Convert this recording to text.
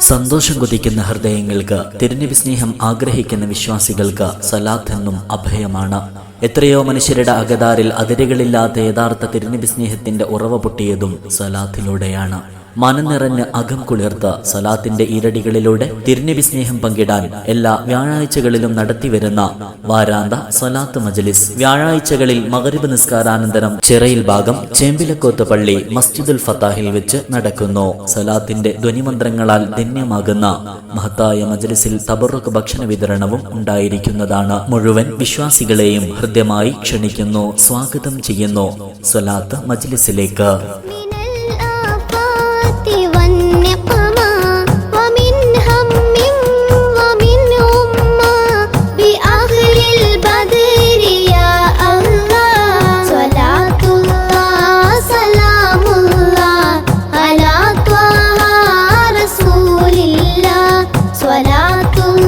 സന്തോഷം കൊതിക്കുന്ന ഹൃദയങ്ങൾക്ക് തിരുനബി സ്നേഹം ആഗ്രഹിക്കുന്ന വിശ്വാസികൾക്ക് സലാത്ത് എന്നും അഭയമാണ്. എത്രയോ മനുഷ്യരുടെ അകതാരിൽ അതിരുകളില്ലാത്ത യഥാർത്ഥ തിരുനബി സ്നേഹത്തിന്റെ ഉറവ പൊട്ടിയതും സലാത്തിലൂടെയാണ്. മനം നിറഞ്ഞ് അകം കുളിർത്ത സലാത്തിന്റെ ഈരടികളിലൂടെ തിരുനബി സ്നേഹം പങ്കിടാൻ എല്ലാ വ്യാഴാഴ്ചകളിലും നടത്തിവരുന്ന വാരാന്ത സലാത്ത് മജലിസ്. വ്യാഴാഴ്ചകളിൽ മകരിബ് നിസ്കാരാനന്തരം ചിറയിൽ ഭാഗം ചേമ്പിലക്കോത്ത് പള്ളി മസ്ജിദുൽ ഫത്താഹിൽ വെച്ച് നടക്കുന്നു. സലാത്തിന്റെ ധ്വനിമന്ത്രങ്ങളാൽ ധന്യമാകുന്ന മഹത്തായ മജലിസിൽ തബറുക്ക് ഭക്ഷണ വിതരണവും ഉണ്ടായിരിക്കുന്നതാണ് മുഴുവൻ വിശ്വാസികളെയും ഹൃദ്യമായി ക്ഷണിക്കുന്നു സ്വാഗതം ചെയ്യുന്നു. സ്വലാത്ത മജ്ലിസിലേക്ക്. സ്വലാത്തും